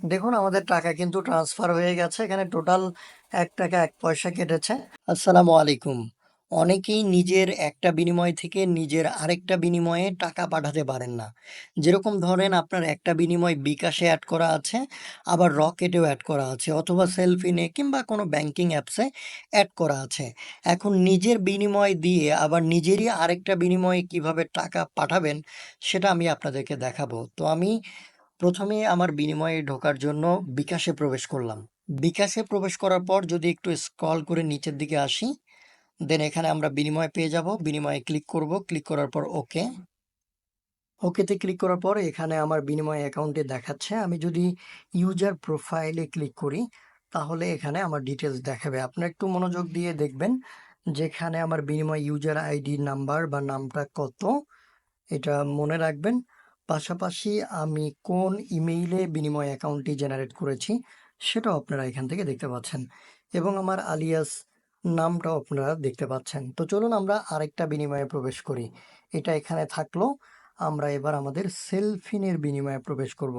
দেখুন, আমাদের টাকা কিন্তু ট্রান্সফার হয়ে গেছে। এখানে টোটাল এক টাকা এক পয়সা কেটেছে। আসসালামু আলাইকুম। অনেকেই নিজের একটা বিনিময় থেকে নিজের আরেকটা বিনিময়ে টাকা পাঠাতে পারেন না। যেরকম ধরেন, আপনার একটা বিনিময় বিকাশে অ্যাড করা আছে, আবার রকেটেও অ্যাড করা আছে, অথবা সেলফিনে কিংবা কোনো ব্যাংকিং অ্যাপসে অ্যাড করা আছে। এখন নিজের বিনিময় দিয়ে আবার নিজেরই আরেকটা বিনিময়ে কীভাবে টাকা পাঠাবেন, সেটা আমি আপনাদেরকে দেখাবো। তো আমি প্রথমে আমার বিনিময়ে ঢোকার জন্য বিকাশে প্রবেশ করলাম। বিকাশে প্রবেশ করার পর যদি একটু স্ক্রল করে নিচের দিকে আসি, দেন এখানে আমরা বিনিময় পেয়ে যাব। বিনিময়ে ক্লিক করব। ক্লিক করার পর ওকে। ওকেতে ক্লিক করার পর এখানে আমার বিনিময় অ্যাকাউন্টে দেখাচ্ছে। আমি যদি ইউজার প্রোফাইলে ক্লিক করি, তাহলে এখানে আমার ডিটেলস দেখাবে। আপনারা একটু মনোযোগ দিয়ে দেখবেন যেখানে আমার বিনিময় ইউজার আইডি নাম্বার বা নামটা কত, এটা মনে রাখবেন। পাশাপাশি আমি কোন ইমেইলে বিনিময় অ্যাকাউন্টটি জেনারেট করেছি সেটাও আপনারা এখান থেকে দেখতে পাচ্ছেন এবং আমার আলিয়াস নামটাও আপনারা দেখতে পাচ্ছেন। তো চলুন আমরা আরেকটা বিনিময়ে প্রবেশ করি। এটা এখানে থাকল। আমরা এবার আমাদের সেলফিনের বিনিময়ে প্রবেশ করব।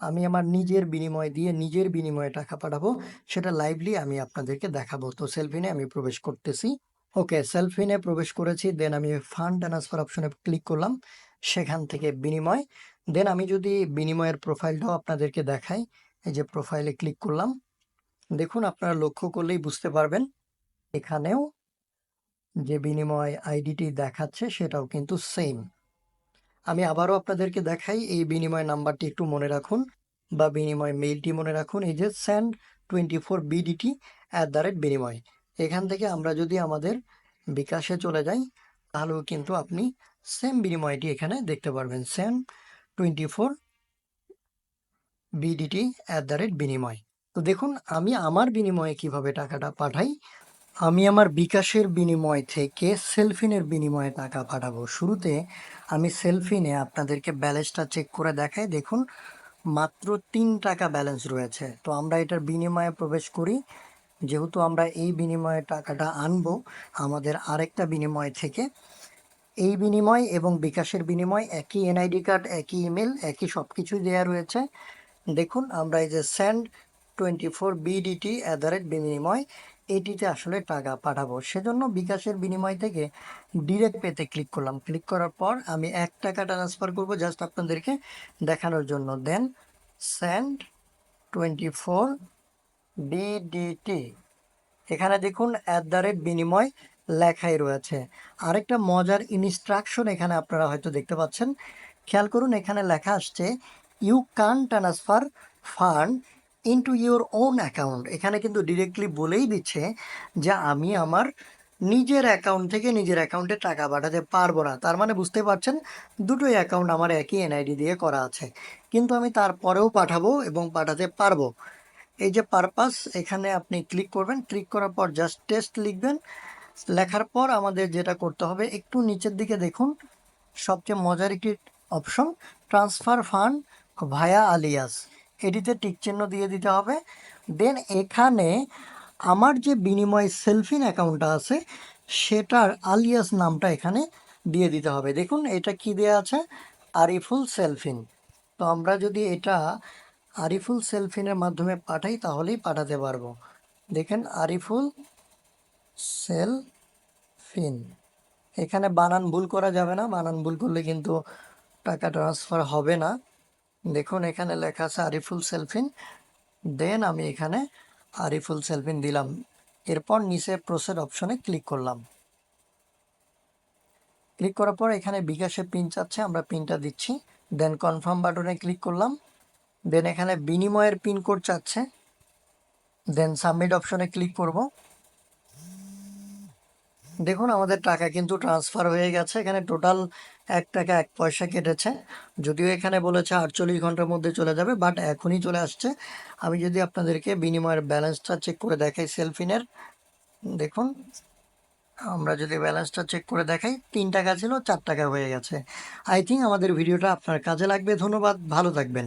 আমি আমার নিজের বিনিময় দিয়ে নিজের বিনিময়ে টাকা পাঠাবো, সেটা লাইভলি আমি আপনাদেরকে দেখাবো। তো সেলফিনে আমি প্রবেশ করতেছি। ওকে, সেলফিনে প্রবেশ করেছি, দেন আমি ফান্ড ট্রান্সফার অপশনে ক্লিক করলাম। সেখান থেকে বিনিময়। দেন আমি যদি বিনিময়ের প্রোফাইলটাও আপনাদেরকে দেখাই, এই যে প্রোফাইলে ক্লিক করলাম, দেখুন আপনারা লক্ষ্য করলেই বুঝতে পারবেন, এখানেও যে বিনিময় আইডিটি দেখাচ্ছে সেটাও কিন্তু সেম আমি আবারও আপনাদেরকে দেখাই, এই বিনিময় নাম্বারটি একটু মনে রাখুন বা বিনিময় মেইলটি মনে রাখুন, এই যে sand twenty four B D T at the rate বিনিময়। এখান থেকে আমরা যদি আমাদের বিকাশে চলে যাই, তাহলেও কিন্তু আপনি সেম বিনিময়টি এখানে দেখতে পারবেন। Same twenty four BDT at the rate বিনিময়। তো দেখুন, আমি আমার বিনিময়ে কীভাবে টাকাটা পাঠাই? আমি আমার বিকাশের বিনিময় থেকে সেলফিনের বিনিময়ে টাকা পাঠাবো। শুরুতে আমি সেলফিনে আপনাদেরকে ব্যালেন্সটা চেক করে দেখাই। দেখুন, মাত্র তিন টাকা ব্যালেন্স রয়েছে। তো আমরা এটার বিনিময়ে প্রবেশ করি। যেহেতু আমরা এই বিনিময়ে টাকাটা আনব, আমাদের আরেকটা বিনিময় থেকে এই বিনিময় এবং বিকাশের বিনিময়, একই এনআইডি কার্ড একই ইমেল একই সব কিছুই দেওয়া রয়েছে। দেখুন, আমরা এই যে send twenty four BDT at the rate বিনিময়, এটিতে আসলে টাকা পাঠাবো। সেজন্য বিকাশের বিনিময় থেকে ডিরেক্ট পেতে ক্লিক করলাম। ক্লিক করার পর আমি এক টাকা ট্রান্সফার করব জাস্ট আপনাদেরকে দেখানোর জন্য। Then send twenty four BDT এখানে দেখুন অ্যাট দ্য রেট বিনিময় লেখাই রয়েছে। আরেকটা মজার ইনস্ট্রাকশন এখানে আপনারা হয়তো দেখতে পাচ্ছেন। খেয়াল করুন, এখানে লেখা আসছে you can transfer fund into your own account এখানে কিন্তু ডিরেক্টলি বলেই দিচ্ছে যে, আমি আমার নিজের অ্যাকাউন্ট থেকে নিজের অ্যাকাউন্টে টাকা পাঠাতে পারব না। তার মানে বুঝতে পারছেন, দুটোই অ্যাকাউন্ট আমার একই এনআইডি দিয়ে করা আছে। কিন্তু আমি তারপরেও পাঠাবো এবং পাঠাতে পারব। এই যে পারপাস এখানে আপনি ক্লিক করবেন। ক্লিক করার পর জাস্ট টেস্ট লিখবেন। লেখার পর আমাদের যেটা করতে হবে, একটু নিচের দিকে দেখুন। সবচেয়ে মজার একটি option transfer fund via alias এটিতে টিক চিহ্ন দিয়ে দিতে হবে। দেন এখানে আমার যে বিনিময় সেলফিন অ্যাকাউন্টটা আছে, সেটার আলিয়াস নামটা এখানে দিয়ে দিতে হবে। দেখুন, এটা কি দেওয়া আছে? আরিফুল সেলফিন। তো আমরা যদি এটা আরিফুল সেলফিনের মাধ্যমে পাঠাই, তাহলেই পাঠাতে পারব। দেখেন, আরিফুল সেলফিন এখানে বানান ভুল করা যাবে না। বানান ভুল করলে কিন্তু টাকা ট্রান্সফার হবে না। দেখুন, এখানে লেখা আছে আরিফুল সেলফিন দেন আমি এখানে আরিফুল সেলফিন দিলাম। এরপর নিচে প্রসেড অপশনে ক্লিক করলাম। ক্লিক করার পর এখানে বিকাশে পিন চাচ্ছে, আমরা পিনটা দিচ্ছি। দেন কনফার্ম বাটনে ক্লিক করলাম। দেন এখানে বিনিময়ের পিন কোড চাচ্ছে। দেন সাবমিট অপশনে ক্লিক করব। দেখুন, আমাদের টাকা কিন্তু ট্রান্সফার হয়ে গেছে। এখানে টোটাল এক টাকা এক পয়সা কেটেছে। যদিও এখানে বলেছে আটচল্লিশ ঘণ্টার মধ্যে চলে যাবে বাট এখনই চলে আসছে। আমি যদি আপনাদেরকে বিনিময়ের ব্যালেন্সটা চেক করে দেখাই সেলফিনের দেখুন, আমরা যদি ব্যালেন্সটা চেক করে দেখাই, তিন টাকা ছিল, চার টাকা হয়ে গেছে। আই থিঙ্ক আমাদের ভিডিওটা আপনার কাজে লাগবে। ধন্যবাদ, ভালো থাকবেন।